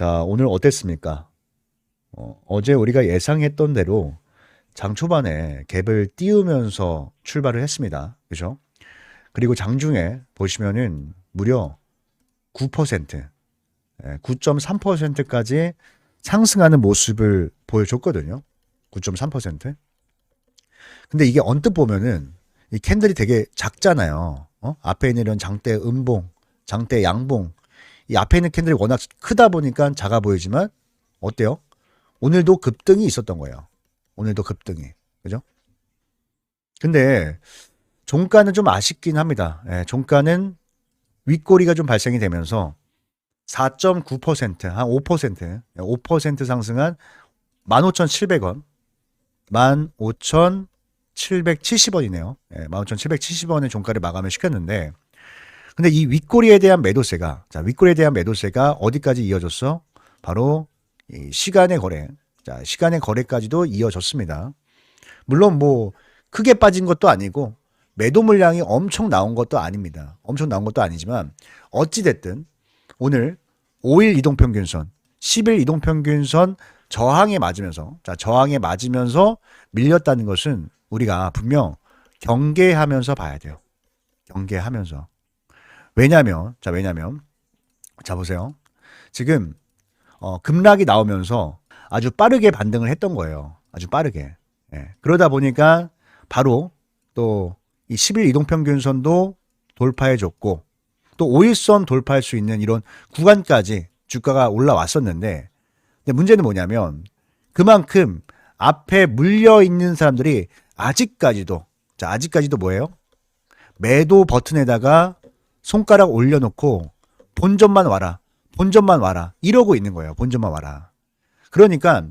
자, 오늘 어땠습니까? 어, 어제 우리가 예상했던 대로 장 초반에 갭을 띄우면서 출발을 했습니다. 그죠? 그리고 장 중에 보시면은 무려 9%, 9.3%까지 상승하는 모습을 보여줬거든요. 9.3%. 근데 이게 언뜻 보면은 이 캔들이 되게 작잖아요. 어? 앞에 있는 이런 장대 음봉, 장대 양봉. 이 앞에 있는 캔들이 워낙 크다 보니까 작아 보이지만 어때요? 오늘도 급등이 있었던 거예요. 오늘도 급등이. 그죠? 근데 종가는 좀 아쉽긴 합니다. 예, 종가는 윗꼬리가 좀 발생이 되면서 4.9%, 한 5%, 5% 상승한 15,700원, 15,770원이네요. 예, 15,770원의 종가를 마감을 시켰는데, 근데 이 윗꼬리에 대한 매도세가, 자, 윗꼬리에 대한 매도세가 어디까지 이어졌어? 바로 이 시간의 거래, 자, 시간의 거래까지도 이어졌습니다. 물론 뭐, 크게 빠진 것도 아니고, 매도 물량이 엄청 나온 것도 아닙니다. 엄청 나온 것도 아니지만, 어찌 됐든, 오늘 5일 이동 평균선, 10일 이동 평균선 저항에 맞으면서, 자, 저항에 맞으면서 밀렸다는 것은 우리가 분명 경계하면서 봐야 돼요. 경계하면서. 왜냐면, 자, 왜냐면, 자, 보세요. 지금, 어, 급락이 나오면서 아주 빠르게 반등을 했던 거예요. 아주 빠르게. 예. 그러다 보니까 바로 또 이 10일 이동평균선도 돌파해 줬고 또 5일선 돌파할 수 있는 이런 구간까지 주가가 올라왔었는데 근데 문제는 뭐냐면 그만큼 앞에 물려 있는 사람들이 아직까지도 자 아직까지도 뭐예요? 매도 버튼에다가 손가락 올려놓고 본전만 와라 본전만 와라 이러고 있는 거예요 본전만 와라 그러니까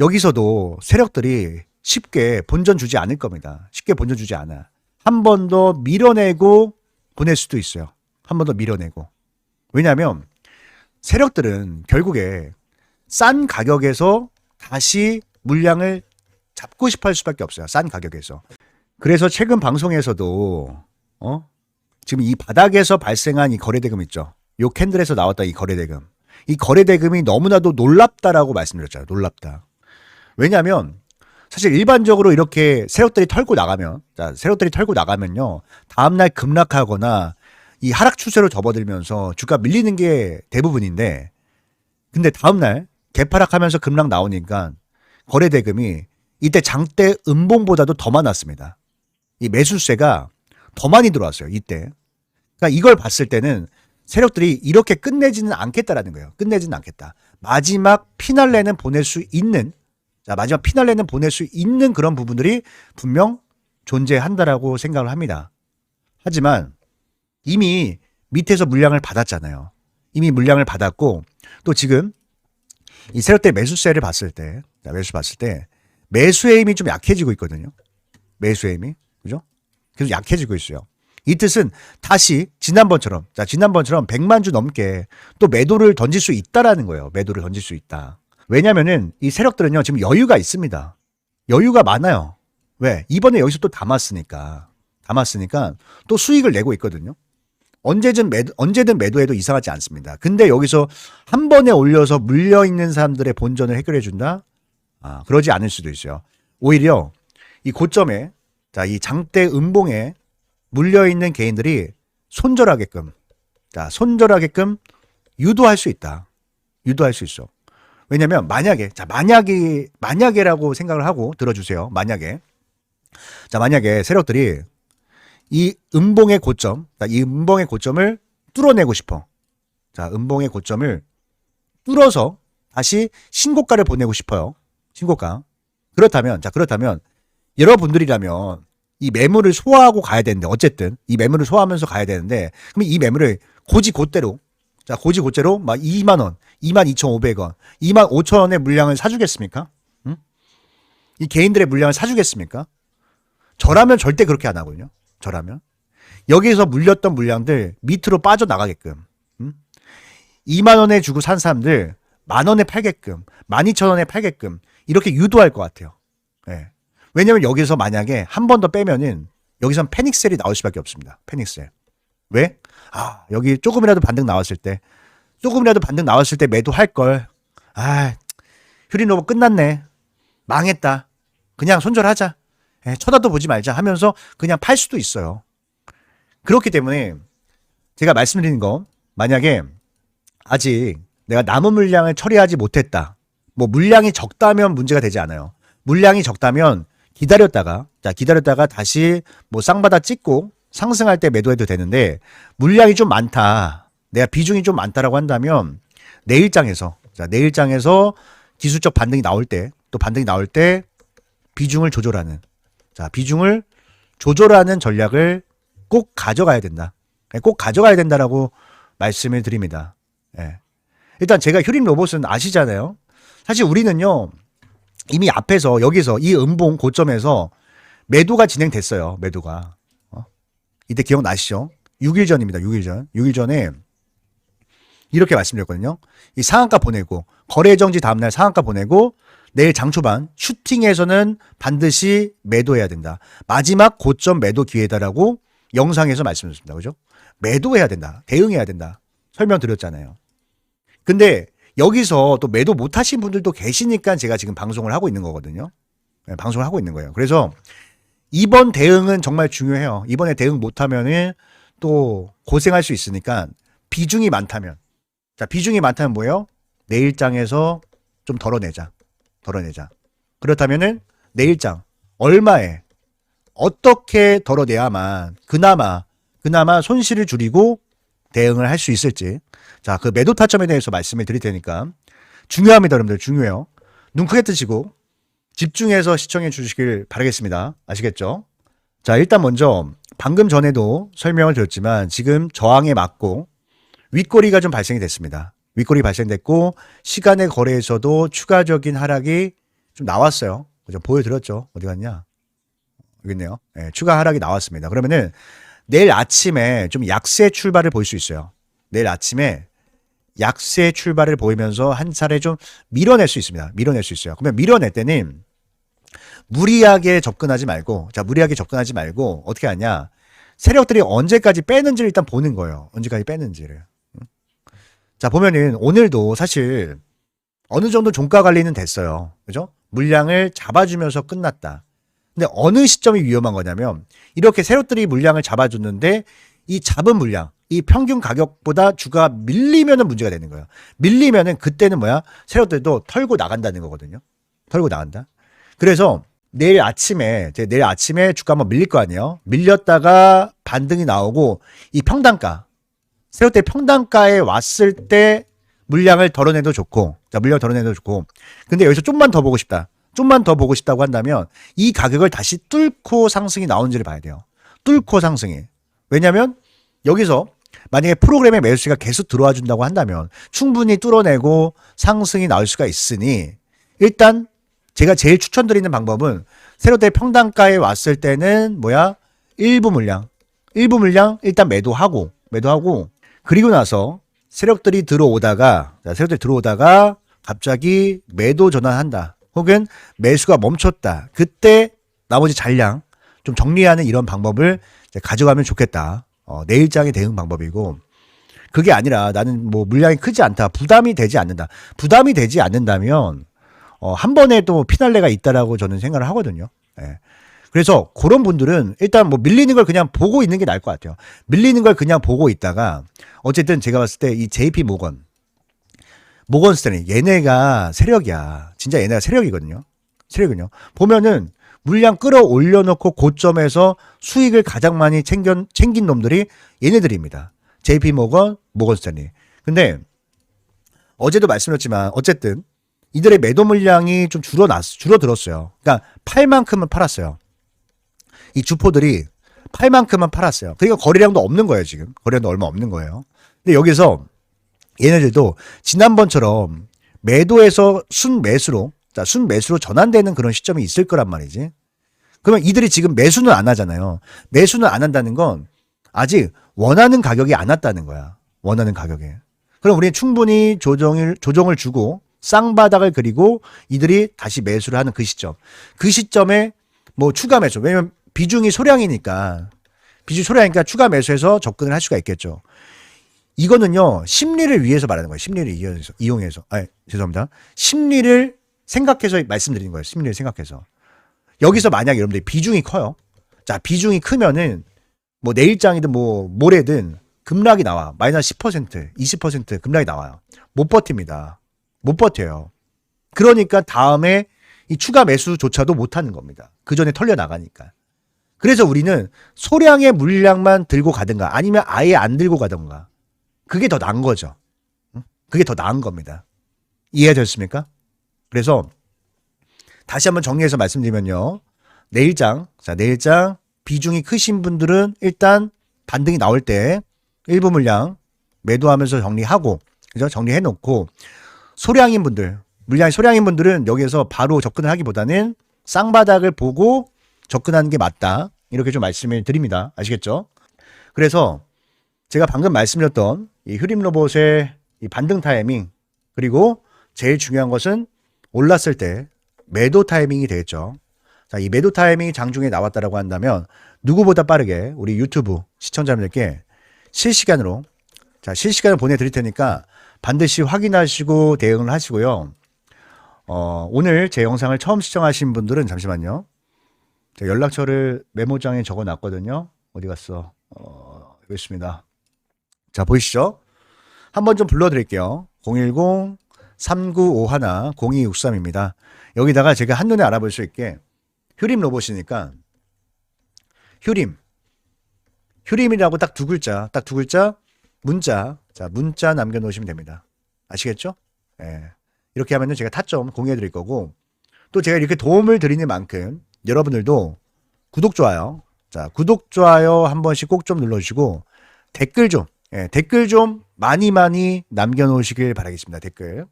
여기서도 세력들이 쉽게 본전 주지 않을 겁니다 쉽게 본전 주지 않아 한 번 더 밀어내고 보낼 수도 있어요 한 번 더 밀어내고. 왜냐하면 세력들은 결국에 싼 가격에서 다시 물량을 잡고 싶어 할 수밖에 없어요. 싼 가격에서. 그래서 최근 방송에서도 어? 지금 이 바닥에서 발생한 이 거래대금 있죠. 요 캔들에서 나왔다 이 거래대금. 이 거래대금이 너무나도 놀랍다라고 말씀드렸잖아요. 놀랍다. 왜냐하면 사실 일반적으로 이렇게 세력들이 털고 나가면, 자, 세력들이 털고 나가면요. 다음날 급락하거나 이 하락 추세로 접어들면서 주가 밀리는 게 대부분인데 근데 다음날 개파락하면서 급락 나오니까 거래 대금이 이때 장대 음봉보다도 더 많았습니다. 이 매수세가 더 많이 들어왔어요. 이때. 그러니까 이걸 봤을 때는 세력들이 이렇게 끝내지는 않겠다라는 거예요. 끝내지는 않겠다. 마지막 피날레는 보낼 수 있는 자 마지막 피날레는 보낼 수 있는 그런 부분들이 분명 존재한다라고 생각을 합니다. 하지만 이미 밑에서 물량을 받았잖아요. 이미 물량을 받았고 또 지금 이 세력대 매수세를 봤을 때, 자, 매수 봤을 때 매수의 힘이 좀 약해지고 있거든요. 매수의 힘이 그죠? 계속 약해지고 있어요. 이 뜻은 다시 지난번처럼 자 지난번처럼 100만 주 넘게 또 매도를 던질 수 있다라는 거예요. 매도를 던질 수 있다. 왜냐면은 이 세력들은요 지금 여유가 있습니다. 여유가 많아요. 왜? 이번에 여기서 또 담았으니까 담았으니까 또 수익을 내고 있거든요. 언제든 매도, 언제든 매도해도 이상하지 않습니다. 근데 여기서 한 번에 올려서 물려 있는 사람들의 본전을 해결해 준다? 아, 그러지 않을 수도 있어요. 오히려 이 고점에 자, 이 장대 음봉에 물려 있는 개인들이 손절하게끔 자, 손절하게끔 유도할 수 있다. 유도할 수 있어. 왜냐면 만약에 자, 만약에 만약에라고 생각을 하고 들어 주세요. 만약에 자, 만약에 세력들이 이 음봉의 고점, 이 음봉의 고점을 뚫어내고 싶어. 자, 음봉의 고점을 뚫어서 다시 신고가를 보내고 싶어요. 신고가. 그렇다면, 자, 그렇다면 여러분들이라면 이 매물을 소화하고 가야 되는데, 어쨌든 이 매물을 소화하면서 가야 되는데, 그럼 이 매물을 고지 곧대로, 자, 고지 곧대로 막 2만 원, 2만 2,500원, 2만 5천 원의 물량을 사주겠습니까? 응? 이 개인들의 물량을 사주겠습니까? 저라면 절대 그렇게 안 하거든요. 저라면 여기에서 물렸던 물량들 밑으로 빠져 나가게끔 음? 2만 원에 주고 산 사람들 만 원에 팔게끔 12,000원에 팔게끔 이렇게 유도할 것 같아요. 예. 왜냐면 여기서 만약에 한 번 더 빼면은 여기선 패닉셀이 나올 수밖에 없습니다. 패닉셀. 왜? 아, 여기 조금이라도 반등 나왔을 때 조금이라도 반등 나왔을 때 매도할 걸. 아, 휴린로버 끝났네. 망했다. 그냥 손절하자. 예, 쳐다도 보지 말자 하면서 그냥 팔 수도 있어요. 그렇기 때문에 제가 말씀드리는 거 만약에 아직 내가 남은 물량을 처리하지 못했다. 뭐 물량이 적다면 문제가 되지 않아요. 물량이 적다면 기다렸다가 자 기다렸다가 다시 뭐 쌍바다 찍고 상승할 때 매도해도 되는데 물량이 좀 많다. 내가 비중이 좀 많다라고 한다면 내일장에서 자 내일장에서 기술적 반등이 나올 때 또 반등이 나올 때 비중을 조절하는 자 비중을 조절하는 전략을 꼭 가져가야 된다. 예, 꼭 가져가야 된다라고 말씀을 드립니다. 예. 일단 제가 휴림 로봇은 아시잖아요. 사실 우리는요 이미 앞에서 여기서 이 음봉 고점에서 매도가 진행됐어요. 매도가 어? 이때 기억나시죠? 6일 전입니다. 6일 전. 6일 전에 이렇게 말씀드렸거든요. 이 상한가 보내고 거래 정지 다음 날 상한가 보내고 내일 장 초반 슈팅에서는 반드시 매도해야 된다. 마지막 고점 매도 기회다라고 영상에서 말씀드렸습니다. 그죠? 매도해야 된다. 대응해야 된다. 설명드렸잖아요. 근데 여기서 또 매도 못 하신 분들도 계시니까 제가 지금 방송을 하고 있는 거거든요. 네, 방송을 하고 있는 거예요. 그래서 이번 대응은 정말 중요해요. 이번에 대응 못 하면은 또 고생할 수 있으니까 비중이 많다면 자, 비중이 많다면 뭐예요? 내일장에서 좀 덜어내자. 덜어내자. 그렇다면은 내일장 얼마에 어떻게 덜어내야만 그나마 그나마 손실을 줄이고 대응을 할 수 있을지. 자, 그 매도 타점에 대해서 말씀을 드릴 테니까 중요합니다, 여러분들. 중요해요. 눈 크게 뜨시고 집중해서 시청해 주시길 바라겠습니다. 아시겠죠? 자, 일단 먼저 방금 전에도 설명을 드렸지만 지금 저항에 맞고 윗꼬리가 좀 발생이 됐습니다. 윗꼬리 발생됐고 시간의 거래에서도 추가적인 하락이 좀 나왔어요. 그죠? 보여드렸죠. 어디 갔냐? 여기 있네요. 예, 추가 하락이 나왔습니다. 그러면은 내일 아침에 좀 약세 출발을 볼 수 있어요. 내일 아침에 약세 출발을 보이면서 한 차례 좀 밀어낼 수 있습니다. 밀어낼 수 있어요. 그러면 밀어낼 때는 무리하게 접근하지 말고, 자, 무리하게 접근하지 말고, 어떻게 하냐. 세력들이 언제까지 빼는지를 일단 보는 거예요. 언제까지 빼는지를. 응? 자, 보면은 오늘도 사실 어느 정도 종가 관리는 됐어요. 그죠? 물량을 잡아주면서 끝났다. 근데 어느 시점이 위험한 거냐면 이렇게 세력들이 물량을 잡아줬는데 이 잡은 물량, 이 평균 가격보다 주가 밀리면은 문제가 되는 거예요. 밀리면은 그때는 뭐야? 세력들도 털고 나간다는 거거든요. 털고 나간다. 그래서 내일 아침에 제 내일 아침에 주가 한번 밀릴 거 아니에요. 밀렸다가 반등이 나오고 이 평단가 세력들 평단가에 왔을 때 물량을 덜어내도 좋고 자 물량 덜어내도 좋고 근데 여기서 좀만 더 보고 싶다. 좀만 더 보고 싶다고 한다면 이 가격을 다시 뚫고 상승이 나오는지를 봐야 돼요. 뚫고 상승이. 왜냐면 여기서 만약에 프로그램의 매수가 계속 들어와 준다고 한다면 충분히 뚫어내고 상승이 나올 수가 있으니 일단 제가 제일 추천드리는 방법은 세로대 평단가에 왔을 때는 뭐야? 일부 물량. 일부 물량 일단 매도하고 매도하고 그리고 나서 세력들이 들어오다가 자, 세력들이 들어오다가 갑자기 매도 전환한다. 혹은 매수가 멈췄다. 그때 나머지 잔량 좀 정리하는 이런 방법을 가져가면 좋겠다. 어, 내 일장의 대응 방법이고 그게 아니라 나는 뭐 물량이 크지 않다. 부담이 되지 않는다. 부담이 되지 않는다면 어, 한 번에 또 피날레가 있다라고 저는 생각을 하거든요. 예. 그래서 그런 분들은 일단 뭐 밀리는 걸 그냥 보고 있는 게 나을 것 같아요. 밀리는 걸 그냥 보고 있다가 어쨌든 제가 봤을 때 이 JP 모건 모건 스탠리 얘네가 세력이야. 진짜 얘네가 세력이거든요. 세력은요. 보면은 물량 끌어올려 놓고 고점에서 수익을 가장 많이 챙겨, 챙긴 놈들이 얘네들입니다. JP 모건, 모건 스탠리. 근데 어제도 말씀드렸지만 어쨌든 이들의 매도 물량이 좀 줄어났, 줄어들었어요. 그러니까 팔 만큼은 팔았어요. 이 주포들이 팔 만큼은 팔았어요. 그러니까 거래량도 없는 거예요, 지금. 거래량도 얼마 없는 거예요. 근데 여기서 얘네들도 지난번처럼 매도에서 순매수로 자, 순 매수로 전환되는 그런 시점이 있을 거란 말이지. 그러면 이들이 지금 매수는 안 하잖아요. 매수는 안 한다는 건 아직 원하는 가격이 안 왔다는 거야. 원하는 가격에. 그럼 우리는 충분히 조정을 조정을 주고 쌍바닥을 그리고 이들이 다시 매수를 하는 그 시점. 그 시점에 뭐 추가 매수. 왜냐면 비중이 소량이니까 비중 소량이니까 추가 매수해서 접근을 할 수가 있겠죠. 이거는요 심리를 위해서 말하는 거예요. 심리를 이용해서 이용해서. 아 죄송합니다. 심리를 생각해서 말씀드리는 거예요. 심리를 생각해서. 여기서 만약 여러분들이 비중이 커요. 자 비중이 크면은 뭐 내일장이든 뭐 모레든 급락이 나와 마이너스 10% 20% 급락이 나와요. 못 버팁니다. 못 버텨요. 그러니까 다음에 이 추가 매수조차도 못 하는 겁니다. 그 전에 털려 나가니까. 그래서 우리는 소량의 물량만 들고 가든가 아니면 아예 안 들고 가든가 그게 더 나은 거죠. 응? 그게 더 나은 겁니다. 이해되셨습니까? 그래서 다시 한번 정리해서 말씀드리면요. 내일장, 자, 내일장 비중이 크신 분들은 일단 반등이 나올 때 일부 물량 매도하면서 정리하고, 그죠? 정리해 놓고 소량인 분들, 물량이 소량인 분들은 여기에서 바로 접근을 하기보다는 쌍바닥을 보고 접근하는 게 맞다. 이렇게 좀 말씀을 드립니다. 아시겠죠? 그래서 제가 방금 말씀드렸던 이 흐림 로봇의 이 반등 타이밍 그리고 제일 중요한 것은 올랐을 때 매도 타이밍이 되겠죠. 자, 이 매도 타이밍이 장중에 나왔다라고 한다면 누구보다 빠르게 우리 유튜브 시청자분들께 실시간으로 자, 실시간을 보내드릴 테니까 반드시 확인하시고 대응을 하시고요. 어, 오늘 제 영상을 처음 시청하신 분들은 잠시만요. 연락처를 메모장에 적어 놨거든요. 어디 갔어? 어, 여기 있습니다. 자, 보이시죠? 한번 좀 불러드릴게요. 010-3951-0263입니다. 여기다가 제가 한눈에 알아볼 수 있게 휴림 로봇이니까 휴림. 휴림이라고 딱 두 글자, 딱 두 글자, 문자. 자, 문자 남겨놓으시면 됩니다. 아시겠죠? 예. 이렇게 하면은 제가 타점 공유해 드릴 거고 또 제가 이렇게 도움을 드리는 만큼 여러분들도 구독, 좋아요. 자, 구독, 좋아요 한 번씩 꼭 좀 눌러주시고 댓글 좀, 예, 댓글 좀 많이 많이 남겨놓으시길 바라겠습니다. 댓글.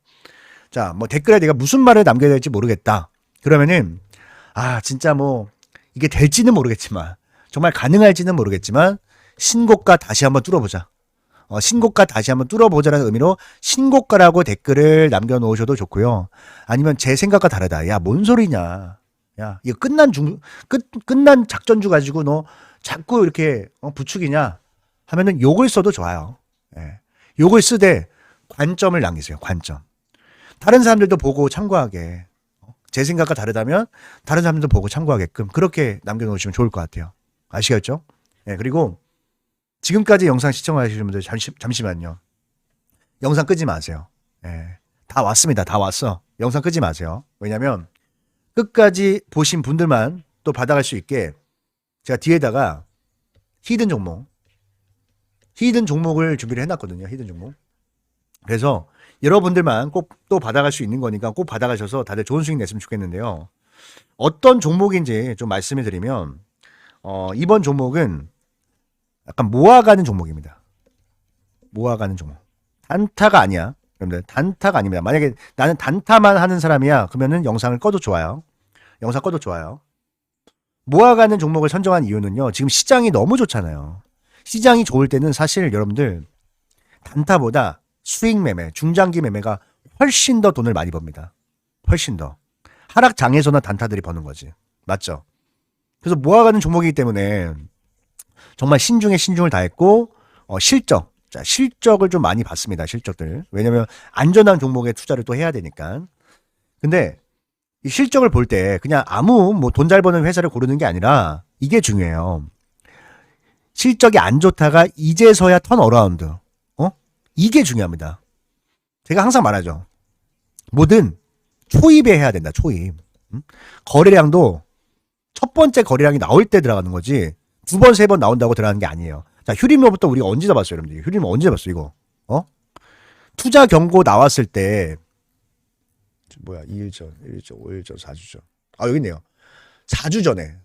자, 뭐 댓글에 내가 무슨 말을 남겨야 될지 모르겠다. 그러면은, 아, 진짜 뭐, 이게 될지는 모르겠지만, 정말 가능할지는 모르겠지만, 신고가 다시 한번 뚫어보자. 어, 신고가 다시 한번 뚫어보자라는 의미로 신고가라고 댓글을 남겨놓으셔도 좋고요. 아니면 제 생각과 다르다. 야, 뭔 소리냐. 야, 이거 끝난 중, 끝, 끝난 작전주 가지고 너 자꾸 이렇게 어, 부추기냐 하면은 욕을 써도 좋아요. 예. 욕을 쓰되 관점을 남기세요. 관점. 다른 사람들도 보고 참고하게. 어, 제 생각과 다르다면 다른 사람들도 보고 참고하게끔 그렇게 남겨놓으시면 좋을 것 같아요. 아시겠죠? 예, 그리고 지금까지 영상 시청하시는 분들 잠시, 잠시만요. 영상 끄지 마세요. 예. 다 왔습니다. 다 왔어. 영상 끄지 마세요. 왜냐면 끝까지 보신 분들만 또 받아갈 수 있게 제가 뒤에다가 히든 종목, 히든 종목을 준비를 해놨거든요. 히든 종목. 그래서 여러분들만 꼭 또 받아갈 수 있는 거니까 꼭 받아가셔서 다들 좋은 수익 냈으면 좋겠는데요. 어떤 종목인지 좀 말씀을 드리면 어, 이번 종목은 약간 모아가는 종목입니다. 모아가는 종목. 단타가 아니야. 여러분들 단타가 아닙니다. 만약에 나는 단타만 하는 사람이야. 그러면은 영상을 꺼도 좋아요. 영상 꺼도 좋아요. 모아가는 종목을 선정한 이유는요. 지금 시장이 너무 좋잖아요. 시장이 좋을 때는 사실 여러분들 단타보다 수익 매매, 중장기 매매가 훨씬 더 돈을 많이 법니다. 훨씬 더. 하락 장에서는 단타들이 버는 거지. 맞죠? 그래서 모아가는 종목이기 때문에 정말 신중에 신중을 다했고 어, 실적, 자 실적을 좀 많이 봤습니다. 실적들. 왜냐면 안전한 종목에 투자를 또 해야 되니까. 근데 이 실적을 볼 때 그냥 아무 뭐 돈 잘 버는 회사를 고르는 게 아니라 이게 중요해요. 실적이 안 좋다가 이제서야 턴 어라운드. 어? 이게 중요합니다. 제가 항상 말하죠. 뭐든 초입에 해야 된다. 초입. 음? 거래량도 첫 번째 거래량이 나올 때 들어가는 거지. 두 번, 세 번 나온다고 들어가는 게 아니에요. 자, 휴림로부터 우리가 언제 잡았어요, 여러분들? 휴림 언제 잡았어, 이거? 어? 투자 경고 나왔을 때, 뭐야, 2일 전, 1일 전, 5일 전, 4주 전. 아, 여기 있네요. 4주 전에.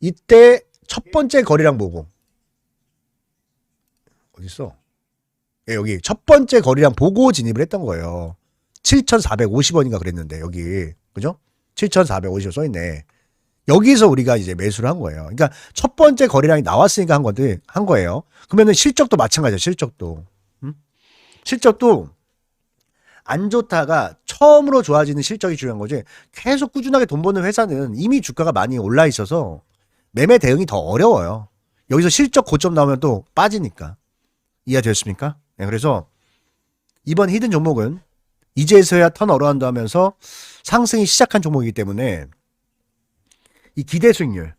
이때 첫 번째 거래량 보고. 어딨어? 예, 여기 첫 번째 거래량 보고 진입을 했던 거예요. 7,450원인가 그랬는데, 여기. 그죠? 7,450원 써 있네. 여기서 우리가 이제 매수를 한 거예요. 그러니까 첫 번째 거래량이 나왔으니까 한 건데 한 거예요. 그러면은 실적도 마찬가지야. 실적도 음? 실적도 안 좋다가 처음으로 좋아지는 실적이 중요한 거지. 계속 꾸준하게 돈 버는 회사는 이미 주가가 많이 올라 있어서 매매 대응이 더 어려워요. 여기서 실적 고점 나오면 또 빠지니까 이해되셨습니까? 예, 그래서 이번 히든 종목은 이제서야 턴 어라운드 하면서 상승이 시작한 종목이기 때문에 이 기대 수익률,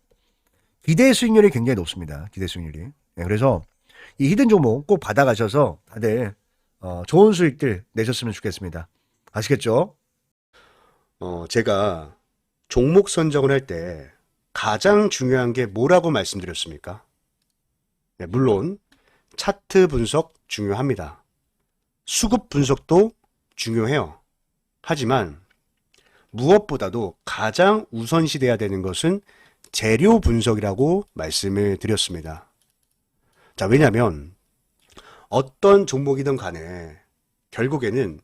기대 수익률이 굉장히 높습니다. 기대 수익률이. 예, 그래서 이 히든 종목 꼭 받아가셔서 다들 어, 좋은 수익들 내셨으면 좋겠습니다. 아시겠죠? 어, 제가 종목 선정을 할 때 가장 중요한 게 뭐라고 말씀드렸습니까? 네, 물론 차트 분석 중요합니다. 수급 분석도 중요해요. 하지만 무엇보다도 가장 우선시 돼야 되는 것은 재료 분석이라고 말씀을 드렸습니다. 자, 왜냐하면 어떤 종목이든 간에 결국에는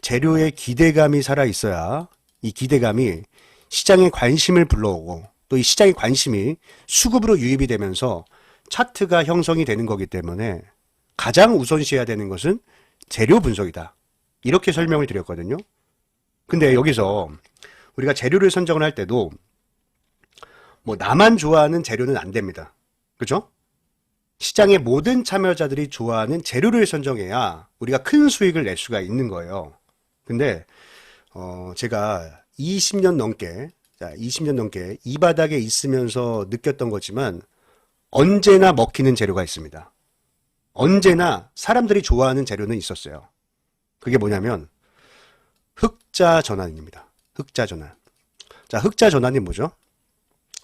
재료에 기대감이 살아 있어야 이 기대감이 시장의 관심을 불러오고 또 이 시장의 관심이 수급으로 유입이 되면서 차트가 형성이 되는 거기 때문에 가장 우선시해야 되는 것은 재료 분석이다. 이렇게 설명을 드렸거든요. 근데 여기서 우리가 재료를 선정을 할 때도 뭐 나만 좋아하는 재료는 안 됩니다. 그죠? 시장의 모든 참여자들이 좋아하는 재료를 선정해야 우리가 큰 수익을 낼 수가 있는 거예요. 근데 어 제가 20년 넘게 자, 20년 넘게 이 바닥에 있으면서 느꼈던 거지만 언제나 먹히는 재료가 있습니다. 언제나 사람들이 좋아하는 재료는 있었어요. 그게 뭐냐면 흑자 전환입니다. 흑자 전환. 자, 흑자 전환이 뭐죠?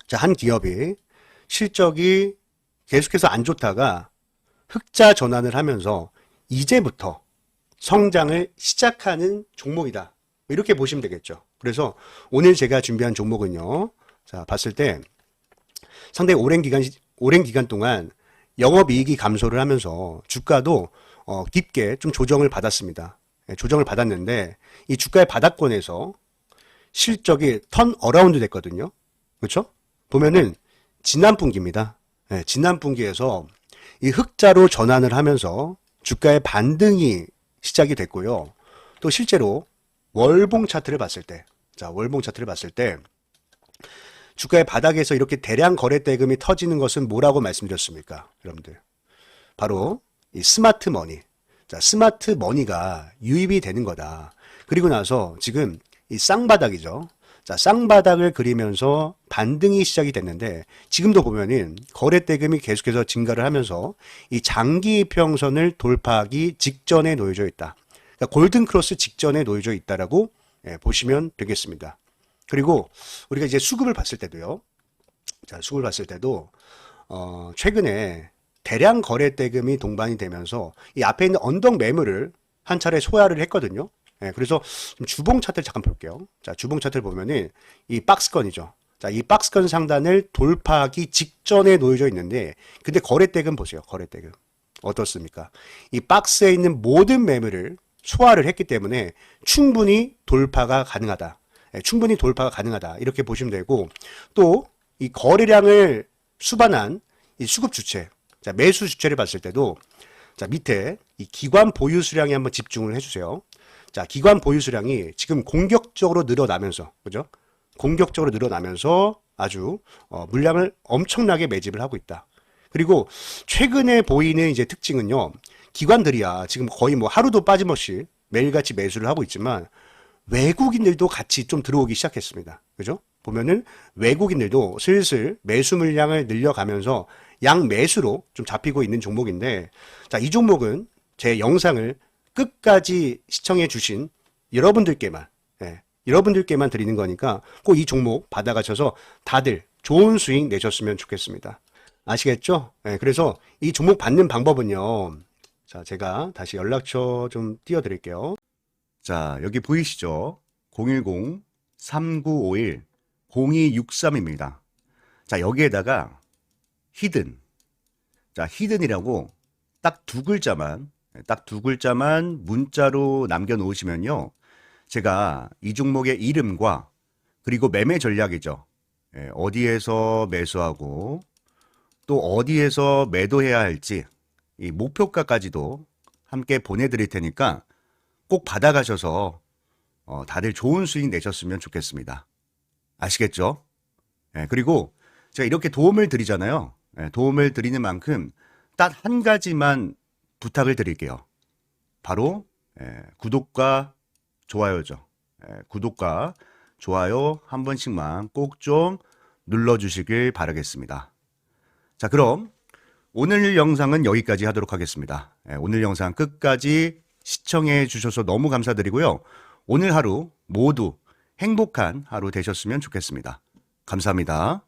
자, 한 기업이 실적이 계속해서 안 좋다가 흑자 전환을 하면서 이제부터 성장을 시작하는 종목이다. 이렇게 보시면 되겠죠. 그래서 오늘 제가 준비한 종목은요. 자, 봤을 때 상당히 오랜 기간, 오랜 기간 동안 영업이익이 감소를 하면서 주가도 어, 깊게 좀 조정을 받았습니다. 예, 조정을 받았는데 이 주가의 바닥권에서 실적이 턴 어라운드 됐거든요. 그렇죠? 보면은 지난 분기입니다. 예, 지난 분기에서 이 흑자로 전환을 하면서 주가의 반등이 시작이 됐고요. 또 실제로 월봉 차트를 봤을 때, 자, 월봉 차트를 봤을 때, 주가의 바닥에서 이렇게 대량 거래 대금이 터지는 것은 뭐라고 말씀드렸습니까? 여러분들. 바로 이 스마트 머니. 자, 스마트 머니가 유입이 되는 거다. 그리고 나서 지금 이 쌍바닥이죠. 자, 쌍바닥을 그리면서 반등이 시작이 됐는데 지금도 보면은 거래 대금이 계속해서 증가를 하면서 이 장기 이평선을 돌파하기 직전에 놓여져 있다. 그러니까 골든 크로스 직전에 놓여져 있다라고 예, 보시면 되겠습니다. 그리고 우리가 이제 수급을 봤을 때도요. 자, 수급을 봤을 때도 어, 최근에 대량 거래 대금이 동반이 되면서 이 앞에 있는 언덕 매물을 한 차례 소화를 했거든요. 예, 그래서 좀 주봉 차트를 잠깐 볼게요. 자, 주봉 차트를 보면은 이 박스권이죠. 자, 이 박스권 상단을 돌파하기 직전에 놓여져 있는데, 근데 거래대금 보세요. 거래대금. 어떻습니까? 이 박스에 있는 모든 매물을 소화를 했기 때문에 충분히 돌파가 가능하다. 예, 충분히 돌파가 가능하다. 이렇게 보시면 되고, 또 이 거래량을 수반한 이 수급 주체, 자, 매수 주체를 봤을 때도 자, 밑에 이 기관 보유 수량에 한번 집중을 해주세요. 자, 기관 보유 수량이 지금 공격적으로 늘어나면서, 그죠? 공격적으로 늘어나면서 아주 어, 물량을 엄청나게 매집을 하고 있다. 그리고 최근에 보이는 이제 특징은요, 기관들이야 지금 거의 뭐 하루도 빠짐없이 매일같이 매수를 하고 있지만 외국인들도 같이 좀 들어오기 시작했습니다. 그죠? 보면은 외국인들도 슬슬 매수 물량을 늘려가면서 양 매수로 좀 잡히고 있는 종목인데, 자, 이 종목은 제 영상을 끝까지 시청해 주신 여러분들께만, 예, 여러분들께만 드리는 거니까 꼭 이 종목 받아가셔서 다들 좋은 수익 내셨으면 좋겠습니다. 아시겠죠? 예, 그래서 이 종목 받는 방법은요. 자, 제가 다시 연락처 좀 띄워 드릴게요. 자, 여기 보이시죠? 010-3951-0263입니다. 자, 여기에다가 히든. 자, 히든이라고 딱 두 글자만, 딱 두 글자만 문자로 남겨놓으시면요. 제가 이 종목의 이름과 그리고 매매 전략이죠. 예, 어디에서 매수하고 또 어디에서 매도해야 할지 이 목표가까지도 함께 보내드릴 테니까 꼭 받아가셔서 어, 다들 좋은 수익 내셨으면 좋겠습니다. 아시겠죠? 예, 그리고 제가 이렇게 도움을 드리잖아요. 예, 도움을 드리는 만큼 딱 한 가지만 부탁을 드릴게요. 바로 예, 구독과 좋아요죠. 예, 구독과 좋아요 한 번씩만 꼭 좀 눌러주시길 바라겠습니다. 자, 그럼 오늘 영상은 여기까지 하도록 하겠습니다. 예, 오늘 영상 끝까지 시청해 주셔서 너무 감사드리고요. 오늘 하루 모두 행복한 하루 되셨으면 좋겠습니다. 감사합니다.